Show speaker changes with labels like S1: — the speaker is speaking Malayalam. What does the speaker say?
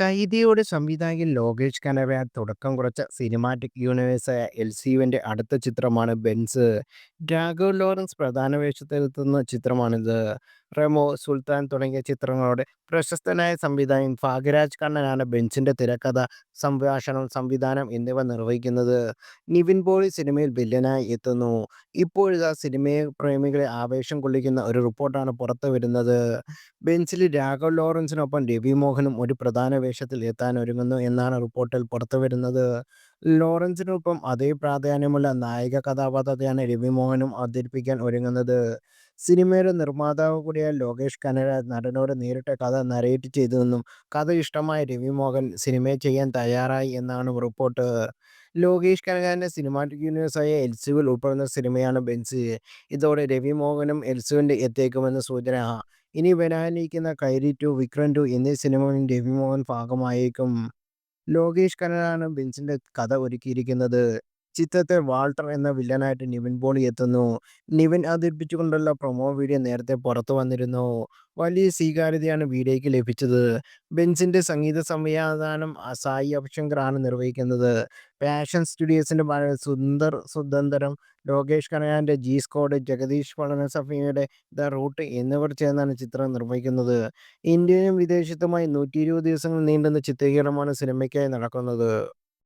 S1: കൈദിയുടെ സംവിധായകൻ ലോകേഷ് കനവയ തുടക്കം കുറച്ച സിനിമാറ്റിക് യൂണിവേഴ്സായ എൽ സി യുവിന്റെ അടുത്ത ചിത്രമാണ് ബെൻസ്. രാഘവ് ലോറൻസ് പ്രധാന വേഷത്തിലെത്തുന്ന ചിത്രമാണിത്. റെമോ, സുൽത്താൻ തുടങ്ങിയ ചിത്രങ്ങളുടെ പ്രശസ്തനായ സംവിധായകൻ ഭാഗ്യരാജ് കണ്ണനാണ് ബെഞ്ചിന്റെ തിരക്കഥ, സംഭാഷണം, സംവിധാനം എന്നിവ നിർവഹിക്കുന്നത്. നിവിൻ പോളി സിനിമയിൽ വില്ലനായി എത്തുന്നു. ഇപ്പോഴിതാ സിനിമാപ്രേമികളെ ആവേശം കൊള്ളിക്കുന്ന ഒരു റിപ്പോർട്ടാണ് പുറത്തു വരുന്നത് ബെഞ്ചിൽ രാഘവ് ലോറൻസിനൊപ്പം രവി മോഹനും ഒരു പ്രധാന വേഷത്തിൽ എത്താനൊരുങ്ങുന്നു എന്നാണ് റിപ്പോർട്ടിൽ പുറത്തു പുറത്തുവരുന്നത്. ലോറൻസിനൊപ്പം അതേ പ്രാധാന്യമുള്ള നായക കഥാപാത്രത്തെയാണ് രവി മോഹനും അവതരിപ്പിക്കാൻ ഒരുങ്ങുന്നത്. സിനിമയുടെ നിർമ്മാതാവ് കൂടിയായ ലോകേഷ് കനകരാജ് നടനോട് നേരിട്ട് കഥ നരേറ്റ് ചെയ്തുവെന്നും കഥ ഇഷ്ടമായ രവി മോഹൻ സിനിമ ചെയ്യാൻ തയ്യാറായി എന്നാണ് റിപ്പോർട്ട്. ലോകേഷ് കനകാരന്റെ സിനിമാറ്റിക് യൂണിവേഴ്സായ എൽസുവിൽ ഉൾപ്പെടുന്ന സിനിമയാണ് ബെൻസ്. ഇതോടെ രവി മോഹനും എൽസുവിന്റെ എത്തേക്കുമെന്ന് സൂചന. ഇനി വരാനിരിക്കുന്ന കൈരി ടു, വിക്രം ടു എന്നീ സിനിമകളിൽ രവി മോഹൻ ഭാഗമായേക്കും. ലോകേഷ് കനലാണ് ബിൻസിന്റെ കഥ ഒരുക്കിയിരിക്കുന്നത്. ചിത്രത്തിൽ വാൾട്ടർ എന്ന വില്ലനായിട്ട് നിവിൻ പോളി എത്തുന്നു. നിവിൻ അവതരിപ്പിച്ചുകൊണ്ടുള്ള പ്രൊമോ വീഡിയോ നേരത്തെ പുറത്തു വന്നിരുന്നു വലിയ സ്വീകാര്യതയാണ് വീഡിയോയ്ക്ക് ലഭിച്ചത്. ബെൻസിന്റെ സംഗീത സംവിധാനം സായി അഭ്യങ്കർ ആണ് നിർവഹിക്കുന്നത്. പാഷൻ സ്റ്റുഡിയോസിന്റെ സുന്ദർ സുതന്ത്രം ലോകേഷ് കനയാന്റെ ജി സ്കോഡ് ജഗദീഷ് പളനിസ്വാമിയുടെ ദ റൂട്ട് എന്നിവർ ചേർന്നാണ് ചിത്രം നിർമ്മിക്കുന്നത്. ഇന്ത്യയിലും വിദേശത്തുമായി നൂറ്റി ഇരുപത് ദിവസങ്ങൾ നീണ്ടുന്ന ചിത്രീകരണമാണ് സിനിമയ്ക്കായി നടക്കുന്നത്.